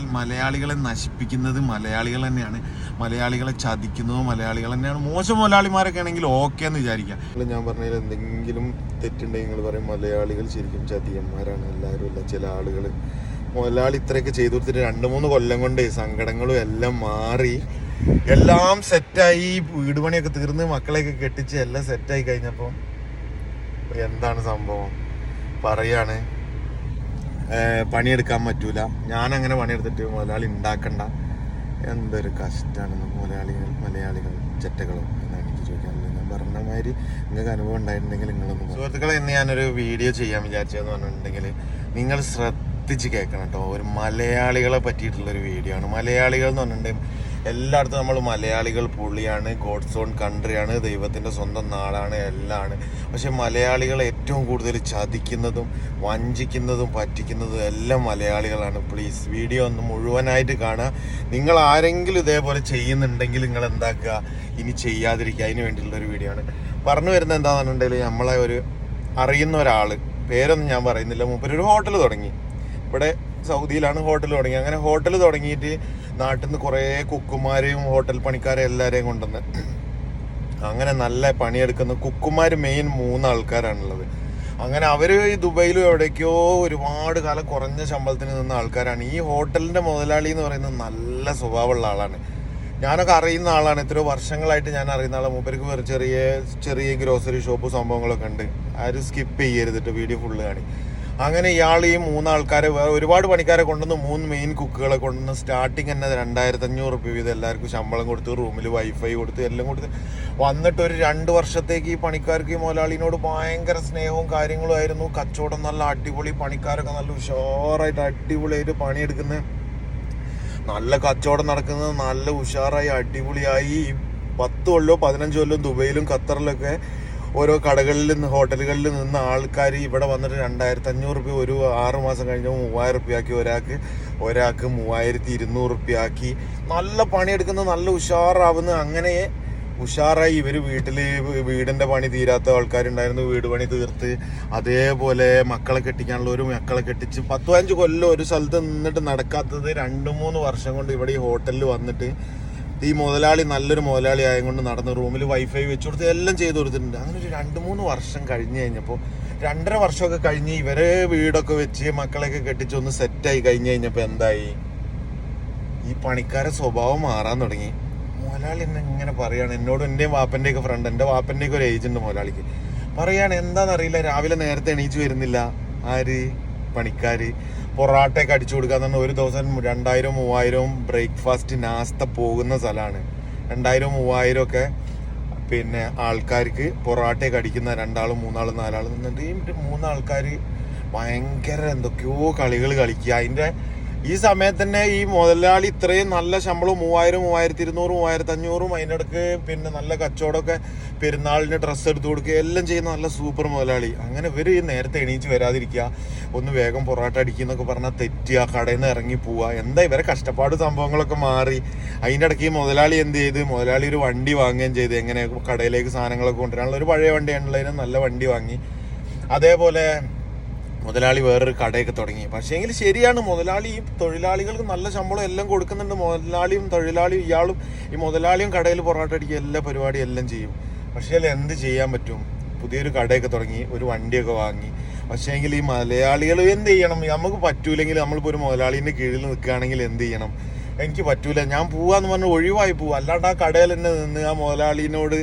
മലയാളികളെ നശിപ്പിക്കുന്നത് മലയാളികൾ തന്നെയാണ്. മലയാളികളെ ചതിക്കുന്നതും മലയാളികൾ തന്നെയാണ്. മോശം മുതലാളിമാരൊക്കെ ആണെങ്കിൽ ഓക്കെ എന്ന് വിചാരിക്കാം. ഞാൻ പറഞ്ഞതിൽ എന്തെങ്കിലും തെറ്റുണ്ടെങ്കിൽ നിങ്ങൾ പറയും മലയാളികൾ ശരിക്കും ചതിയന്മാരാണ്. എല്ലാവരും ഇല്ല ചില ആളുകൾ മുതലാളി ഇത്രയൊക്കെ ചെയ്തു കൊടുത്തിട്ട് രണ്ട് മൂന്ന് കൊല്ലം കൊണ്ട് സങ്കടങ്ങളും എല്ലാം മാറി. എല്ലാം സെറ്റായി വീട് പണിയൊക്കെ തീർന്ന് മക്കളെയൊക്കെ കെട്ടിച്ച് എല്ലാം സെറ്റായി കഴിഞ്ഞപ്പോൾ എന്താണ് സംഭവം? പറയാണ്. പണിയെടുക്കാൻ പറ്റൂല. ഞാനങ്ങനെ പണിയെടുത്തിട്ട് മുതലാളി ഉണ്ടാക്കണ്ട എന്തൊരു കഷ്ടമാണ് മുതലാളികൾ മലയാളികൾ ചെറ്റകളും. എന്നാണ് എനിക്ക് ചോദിക്കാനുള്ളത്. ഞാൻ പറഞ്ഞ മാതിരി നിങ്ങൾക്ക് അനുഭവം ഉണ്ടായിട്ടുണ്ടെങ്കിൽ നിങ്ങളൊന്ന്. സുഹൃത്തുക്കളെ ഇന്ന് ഞാനൊരു വീഡിയോ ചെയ്യാൻ വിചാരിച്ചതെന്ന് പറഞ്ഞിട്ടുണ്ടെങ്കിൽ നിങ്ങൾ ശ്രദ്ധിച്ച് കേൾക്കണം കേട്ടോ. ഒരു മലയാളികളെ പറ്റിയിട്ടുള്ളൊരു വീഡിയോ ആണ്. മലയാളികൾ എന്ന് പറഞ്ഞിട്ടുണ്ടെങ്കിൽ എല്ലായിടത്തും നമ്മൾ മലയാളികൾ പുള്ളിയാണ് ഗോഡ്സ് ഓൺ കൺട്രിയാണ് ദൈവത്തിന്റെ സ്വന്തം നാടാണ് എല്ലാമാണ് പക്ഷെ മലയാളികളെ ഏറ്റവും കൂടുതൽ ചതിക്കുന്നതും വഞ്ചിക്കുന്നതും പറ്റിക്കുന്നതും എല്ലാം മലയാളികളാണ്. പ്ലീസ് വീഡിയോ ഒന്ന് മുഴുവനായിട്ട് കാണുക. നിങ്ങൾ ആരെങ്കിലും ഇതേപോലെ ചെയ്യുന്നുണ്ടെങ്കിൽ നിങ്ങൾ എന്താക്കുക? ഇനി ചെയ്യാതിരിക്കുക. അതിന് വേണ്ടിയിട്ടുള്ളൊരു വീഡിയോ ആണ്. പറഞ്ഞു വരുന്നത് എന്താണെന്നുണ്ടെങ്കിൽ നമ്മളെ ഒരു അറിയുന്ന ഒരാൾ പേരൊന്നും ഞാൻ പറയുന്നില്ല മൂപ്പര് ഒരു ഹോട്ടൽ തുടങ്ങി. ഇവിടെ സൗദിയിലാണ് ഹോട്ടൽ തുടങ്ങി. അങ്ങനെ ഹോട്ടൽ തുടങ്ങിയിട്ട് നാട്ടിൽ നിന്ന് കുറേ കുക്കുമാരെയും ഹോട്ടൽ പണിക്കാരെയും എല്ലാവരെയും കൊണ്ടുവന്ന് അങ്ങനെ നല്ല പണിയെടുക്കുന്ന കുക്കുമാർ മെയിൻ മൂന്ന് ആൾക്കാരാണുള്ളത് അങ്ങനെ അവർ ഈ ദുബൈയിലും എവിടേക്കോ ഒരുപാട് കാലം കുറഞ്ഞ ശമ്പളത്തിന് നിന്ന ആൾക്കാരാണ്. ഈ ഹോട്ടലിന്റെ മുതലാളി എന്ന് പറയുന്നത് നല്ല സ്വഭാവമുള്ള ആളാണ്. ഞാനൊക്കെ അറിയുന്ന ആളാണ്. എത്രയോ വർഷങ്ങളായിട്ട് ഞാൻ അറിയുന്ന ആളാണ്. മൂപ്പർക്ക് വേറെ ചെറിയ ചെറിയ ഗ്രോസറി ഷോപ്പ് സംഭവങ്ങളൊക്കെ ഉണ്ട്. ആരും സ്കിപ്പ് ചെയ്യരുതിട്ട് വീഡിയോ ഫുള്ള് കാണി. അങ്ങനെ ഇയാൾ ഈ മൂന്നാൾക്കാരെ ഒരുപാട് പണിക്കാരെ കൊണ്ടുവന്ന് മൂന്ന് മെയിൻ കുക്കുകളെ കൊണ്ടുവന്ന് സ്റ്റാർട്ടിങ് തന്നെ രണ്ടായിരത്തി അഞ്ഞൂറ് റുപ്യ വീതം എല്ലാവർക്കും ശമ്പളം കൊടുത്ത് റൂമിൽ വൈഫൈ കൊടുത്ത് എല്ലാം കൊടുത്ത്. വന്നിട്ട് ഒരു രണ്ട് വർഷത്തേക്ക് ഈ പണിക്കാർക്ക് ഈ മുതലാളിനോട് ഭയങ്കര സ്നേഹവും കാര്യങ്ങളും ആയിരുന്നു. കച്ചവടം നല്ല അടിപൊളി പണിക്കാരൊക്കെ നല്ല ഉഷാറായിട്ട് അടിപൊളിയായിട്ട് പണിയെടുക്കുന്നത് നല്ല കച്ചവടം നടക്കുന്നത് നല്ല ഉഷാറായി അടിപൊളിയായി. പത്ത് കൊല്ലോ പതിനഞ്ച് കൊല്ലം ദുബൈയിലും ഖത്തറിലൊക്കെ ഓരോ കടകളിൽ നിന്ന് ഹോട്ടലുകളിൽ നിന്ന് ആൾക്കാർ ഇവിടെ വന്നിട്ട് രണ്ടായിരത്തി അഞ്ഞൂറ് റുപ്യ ഒരു ആറ് മാസം കഴിഞ്ഞപ്പോൾ മൂവായിരം റുപ്യാക്കി ഒരാൾക്ക് ഒരാൾക്ക് മൂവായിരത്തി ഇരുന്നൂറ് റുപ്യാക്കി നല്ല പണിയെടുക്കുന്ന നല്ല ഉഷാറാവുന്ന. അങ്ങനെ ഉഷാറായി ഇവർ വീട്ടിൽ വീടിന്റെ പണി തീരാത്ത ആൾക്കാരുണ്ടായിരുന്നു. വീട് പണി തീർത്ത് അതേപോലെ മക്കളെ കെട്ടിക്കാനുള്ള ഒരു മക്കളെ കെട്ടിച്ച് പത്തു അഞ്ച് കൊല്ലം ഒരു സ്ഥലത്ത് നിന്നിട്ട് നടക്കാത്തത് രണ്ട് മൂന്ന് വർഷം കൊണ്ട് ഇവിടെ ഈ ഹോട്ടലിൽ വന്നിട്ട് ഈ മുതലാളി നല്ലൊരു മുതലാളി ആയതുകൊണ്ട് നടന്ന റൂമിൽ വൈഫൈ വെച്ചു കൊടുത്ത് എല്ലാം ചെയ്തു കൊടുത്തിട്ടുണ്ട്. അങ്ങനെ ഒരു രണ്ട് മൂന്ന് വർഷം കഴിഞ്ഞ് കഴിഞ്ഞപ്പോൾ രണ്ടര വർഷമൊക്കെ കഴിഞ്ഞ് ഇവരെ വീടൊക്കെ വെച്ച് മക്കളെയൊക്കെ കെട്ടിച്ച് ഒന്ന് സെറ്റായി കഴിഞ്ഞ് കഴിഞ്ഞപ്പോൾ എന്തായി? ഈ പണിക്കാരെ സ്വഭാവം മാറാൻ തുടങ്ങി. മുതലാളി എന്നെ ഇങ്ങനെ പറയാണ്. എന്നോട് എന്റെ വാപ്പന്റെയൊക്കെ ഫ്രണ്ട് എന്റെ വാപ്പന്റെയൊക്കെ ഒരു ഏജന്റ് മുതലാളിക്ക്. പറയാണ് എന്താണെന്നറിയില്ല രാവിലെ നേരത്തെ എണീച്ച് വരുന്നില്ല. ആര്? പണിക്കാര് പൊറാട്ടയൊക്കെ അടിച്ചു കൊടുക്കാന്ന് ഒരു ദിവസം രണ്ടായിരം മൂവായിരവും ബ്രേക്ക്ഫാസ്റ്റ് നാസ്ത പോകുന്ന സ്ഥലമാണ്. രണ്ടായിരം മൂവായിരം ഒക്കെ പിന്നെ ആൾക്കാർക്ക് പൊറാട്ടയൊക്കെ അടിക്കുന്ന രണ്ടാളും മൂന്നാളും നാലാളും നിന്നിട്ട് ഈ മൂന്നാൾക്കാർ ഭയങ്കര എന്തൊക്കെയോ കളികൾ കളിക്കുക. അതിന്റെ ഈ സമയത്ത് തന്നെ ഈ മുതലാളി ഇത്രയും നല്ല ശമ്പളം മൂവായിരം മൂവായിരത്തി ഇരുന്നൂറ് മൂവായിരത്തി അഞ്ഞൂറും അതിന്റെ ഇടയ്ക്ക് പിന്നെ നല്ല കച്ചവടമൊക്കെ പെരുന്നാളിന് ഡ്രസ്സ് എടുത്തു കൊടുക്കുക എല്ലാം ചെയ്യുന്ന നല്ല സൂപ്പർ മുതലാളി. അങ്ങനെ ഇവർ നേരത്തെ എണീച്ച് വരാതിരിക്കുക ഒന്ന് വേഗം പൊറോട്ട അടിക്കുന്നൊക്കെ പറഞ്ഞാൽ തെറ്റുക കടയിൽ നിന്ന് ഇറങ്ങി പോവുക. എന്താ ഇവരെ കഷ്ടപ്പാട് സംഭവങ്ങളൊക്കെ മാറി. അതിന്റെ ഇടയ്ക്ക് ഈ മുതലാളി എന്ത് ചെയ്ത്? മുതലാളി ഒരു വണ്ടി വാങ്ങുകയും ചെയ്ത്. എങ്ങനെ കടയിലേക്ക് സാധനങ്ങളൊക്കെ കൊണ്ടുവരാനുള്ള ഒരു പഴയ വണ്ടിയാണുള്ളതിന് നല്ല വണ്ടി വാങ്ങി. അതേപോലെ മുതലാളി വേറൊരു കടയൊക്കെ തുടങ്ങി. പക്ഷേ എങ്കിൽ ശരിയാണ് മുതലാളി ഈ തൊഴിലാളികൾക്ക് നല്ല ശമ്പളം എല്ലാം കൊടുക്കുന്നുണ്ട്. മുതലാളിയും തൊഴിലാളിയും ഇയാളും ഈ മുതലാളിയും കടയിൽ പൊറോട്ട അടിക്കുക എല്ലാ പരിപാടിയും എല്ലാം ചെയ്യും. പക്ഷേ എന്ത് ചെയ്യാൻ പറ്റും? പുതിയൊരു കടയൊക്കെ തുടങ്ങി ഒരു വണ്ടിയൊക്കെ വാങ്ങി. പക്ഷേ എങ്കിൽ ഈ മലയാളികൾ എന്ത് ചെയ്യണം? നമുക്ക് പറ്റൂലെങ്കിൽ നമ്മളിപ്പോൾ ഒരു മുതലാളീന്റെ കീഴിൽ നിൽക്കുകയാണെങ്കിൽ എന്ത് ചെയ്യണം? എനിക്ക് പറ്റൂല. ഞാൻ പോവാന്ന് പറഞ്ഞ് ഒഴിവായി പോവും. അല്ലാണ്ട് ആ കടയിൽ തന്നെ നിന്ന് ആ മുതലാളിനോട്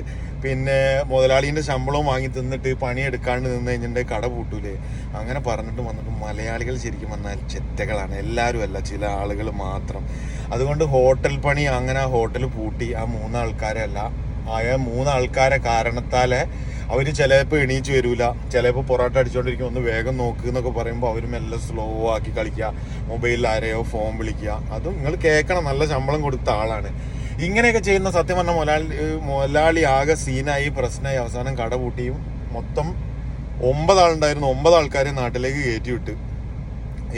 പിന്നെ മുതലാളീന്റെ ശമ്പളം വാങ്ങി തിന്നിട്ട് പണിയെടുക്കാണ്ട് നിന്ന് കഴിഞ്ഞിട്ട് കട പൂട്ടൂലേ. അങ്ങനെ പറഞ്ഞിട്ട് വന്നിട്ട് മലയാളികൾ ശരിക്കും വന്നാൽ ചെറ്റകളാണ്. എല്ലാവരും അല്ല ചില ആളുകൾ മാത്രം. അതുകൊണ്ട് ഹോട്ടൽ പണി അങ്ങനെ ഹോട്ടൽ പൂട്ടി. ആ മൂന്നാൾക്കാരെ അല്ല ആയ മൂന്നാൾക്കാരെ കാരണത്താലെ അവർ ചിലപ്പോൾ എണീച്ച് വരൂല. ചിലപ്പോൾ പൊറോട്ട അടിച്ചുകൊണ്ടിരിക്കും ഒന്ന് വേഗം നോക്കുക എന്നൊക്കെ പറയുമ്പോൾ അവരും എല്ലാം സ്ലോ ആക്കി കളിക്കുക മൊബൈലിൽ ആരെയോ ഫോൺ വിളിക്കുക അതും നിങ്ങൾ കേൾക്കണം. നല്ല ശമ്പളം കൊടുത്ത ആളാണ്. ഇങ്ങനെയൊക്കെ ചെയ്യുന്ന സത്യം പറഞ്ഞ മുതലാളി മുതലാളി ആകെ സീനായി പ്രശ്നമായി അവസാനം കട പൂട്ടിയും മൊത്തം ഒമ്പതാളുണ്ടായിരുന്നു ഒമ്പത് ആൾക്കാരെ നാട്ടിലേക്ക് കയറ്റി വിട്ട്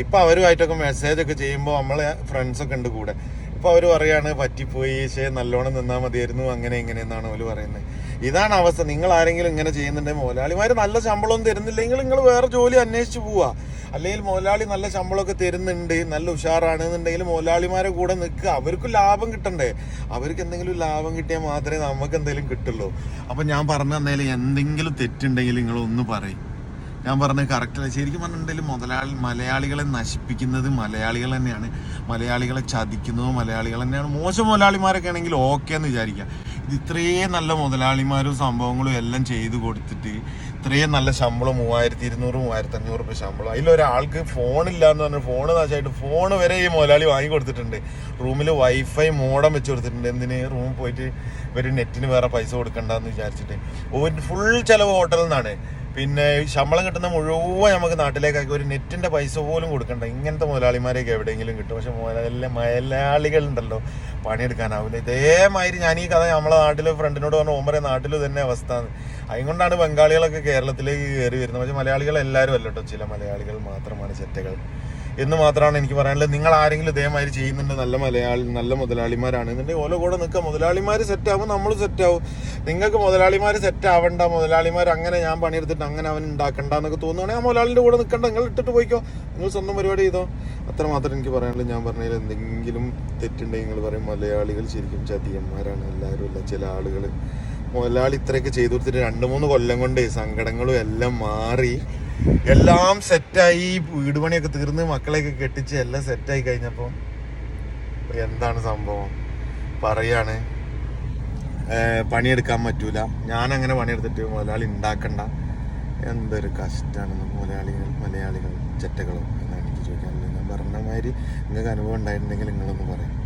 ഇപ്പം അവരുമായിട്ടൊക്കെ മെസ്സേജൊക്കെ ചെയ്യുമ്പോൾ നമ്മളെ ഫ്രണ്ട്സൊക്കെ ഉണ്ട് കൂടെ. ഇപ്പോൾ അവർ പറയാണ് പറ്റിപ്പോയി പക്ഷേ നല്ലോണം നിന്നാൽ മതിയായിരുന്നു അങ്ങനെ ഇങ്ങനെയെന്നാണ് അവർ പറയുന്നത്. ഇതാണ് അവസ്ഥ. നിങ്ങൾ ആരെങ്കിലും ഇങ്ങനെ ചെയ്യുന്നുണ്ടെങ്കിൽ മുതലാളിമാർ നല്ല ശമ്പളമൊന്നും തരുന്നില്ലെങ്കിൽ നിങ്ങൾ വേറെ ജോലി അന്വേഷിച്ച് പോവാ. അല്ലെങ്കിൽ മുതലാളി നല്ല ശമ്പളമൊക്കെ തരുന്നുണ്ട് നല്ല ഉഷാറാണ് എന്നുണ്ടെങ്കിൽ മുതലാളിമാരെ കൂടെ നിൽക്കുക. അവർക്കും ലാഭം കിട്ടണ്ടേ? അവർക്ക് എന്തെങ്കിലും ലാഭം കിട്ടിയാൽ മാത്രമേ നമുക്ക് എന്തെങ്കിലും കിട്ടുള്ളൂ. അപ്പം ഞാൻ പറഞ്ഞു തന്നതിൽ എന്തെങ്കിലും തെറ്റുണ്ടെങ്കിൽ നിങ്ങൾ ഒന്ന് പറയും. ഞാൻ പറഞ്ഞത് കറക്റ്റല്ല ശരിക്കും പറഞ്ഞിട്ടുണ്ടെങ്കിൽ മുതലാളി മലയാളികളെ നശിപ്പിക്കുന്നത് മലയാളികൾ തന്നെയാണ്. മലയാളികളെ ചതിക്കുന്നത് മലയാളികൾ തന്നെയാണ്. മോശം മുതലാളിമാരൊക്കെ ആണെങ്കിൽ ഓക്കെ എന്ന് വിചാരിക്കുക. ഇത് ഇത്രയും നല്ല മുതലാളിമാരും സംഭവങ്ങളും എല്ലാം ചെയ്തു കൊടുത്തിട്ട് ഇത്രയും നല്ല ശമ്പളം മൂവായിരത്തി ഇരുന്നൂറ് മൂവായിരത്തി അഞ്ഞൂറ് റുപ്യ ശമ്പളം. അതിലൊരാൾക്ക് ഫോണില്ല എന്ന് പറഞ്ഞാൽ ഫോൺ നാശമായിട്ട് ഫോൺ വരെ ഈ മുതലാളി വാങ്ങി കൊടുത്തിട്ടുണ്ട്. റൂമിൽ വൈഫൈ മോഡം വെച്ച് കൊടുത്തിട്ടുണ്ട്. എന്തിന്? റൂമിൽ പോയിട്ട് ഇവർ നെറ്റിന് വേറെ പൈസ കൊടുക്കണ്ടെന്ന് വിചാരിച്ചിട്ട്. ഫുൾ ചിലവ് ഹോട്ടലിൽ നിന്നാണ് പിന്നെ ശമ്പളം കിട്ടുന്ന മുഴുവൻ നമുക്ക് നാട്ടിലേക്കാക്കി. ഒരു നെറ്റിന്റെ പൈസ പോലും കൊടുക്കണ്ട. ഇങ്ങനത്തെ മുതലാളിമാരെയൊക്കെ എവിടെയെങ്കിലും കിട്ടും. പക്ഷെ മുതലാളി മലയാളികൾ ഉണ്ടല്ലോ പണിയെടുക്കാനാവില്ല. ഇതേമാതിരി ഞാൻ ഈ കഥ നമ്മളെ നാട്ടിൽ ഫ്രണ്ടിനോട് പറഞ്ഞു ഓമറെ നാട്ടിൽ തന്നെ അവസ്ഥ. അതുകൊണ്ടാണ് ബംഗാളികളൊക്കെ കേരളത്തിലേക്ക് കയറി വരുന്നത്. പക്ഷെ മലയാളികൾ എല്ലാവരും അല്ല കേട്ടോ ചില മലയാളികൾ മാത്രമാണ് ചെറ്റകൾ. എന്ന് മാത്രമാണ് എനിക്ക് പറയാനുള്ളത്. നിങ്ങൾ ആരെങ്കിലും ഇതേമാതിരി ചെയ്യുന്നുണ്ട് നല്ല മലയാളി നല്ല മുതലാളിമാരാണ് എന്നുണ്ടെങ്കിൽ ഓല കൂടെ നിൽക്കുക. മുതലാളിമാർ സെറ്റാവും നമ്മൾ സെറ്റാവും നിങ്ങൾക്ക് മുതലാളിമാർ സെറ്റ് ആവണ്ട മുതലാളിമാർ അങ്ങനെ ഞാൻ പണിയെടുത്തിട്ട് അങ്ങനെ അവൻ ഉണ്ടാക്കണ്ട എന്നൊക്കെ തോന്നുകയാണെങ്കിൽ ആ മുതലാളിന്റെ കൂടെ നിൽക്കണ്ട. നിങ്ങൾ ഇട്ടിട്ട് പോയിക്കോ. നിങ്ങൾ സ്വന്തം പരിപാടി ചെയ്തോ. അത്ര മാത്രം എനിക്ക് പറയാനുള്ളത്. ഞാൻ പറഞ്ഞതിൽ എന്തെങ്കിലും തെറ്റുണ്ടെങ്കിൽ നിങ്ങൾ പറയും മലയാളികൾ ശരിക്കും ചതിയന്മാരാണ്. എല്ലാവരും അല്ല ചില ആളുകൾ മുതലാളി ഇത്രയൊക്കെ ചെയ്തു കൊടുത്തിട്ട് രണ്ട് മൂന്ന് കൊല്ലം കൊണ്ട് സങ്കടങ്ങളും എല്ലാം മാറി എല്ലാം സെറ്റായി വീട് പണിയൊക്കെ തീർന്ന് മക്കളെയൊക്കെ കെട്ടിച്ച് എല്ലാം സെറ്റായി കഴിഞ്ഞപ്പോൾ എന്താണ് സംഭവം? പറയാണ് പണിയെടുക്കാൻ പറ്റൂല. ഞാൻ അങ്ങനെ പണിയെടുത്തിട്ട് മുതലാളി ഉണ്ടാക്കണ്ട എന്തൊരു കഷ്ടമാണ് മുതലാളികൾ മലയാളികൾ ചെറ്റകളും എന്നാണ് എനിക്ക് ചോദിക്കാനുള്ളത്. ഞാൻ പറഞ്ഞ മാതിരി നിങ്ങൾക്ക് അനുഭവം ഉണ്ടായിട്ടുണ്ടെങ്കിൽ നിങ്ങളൊന്ന് പറയും.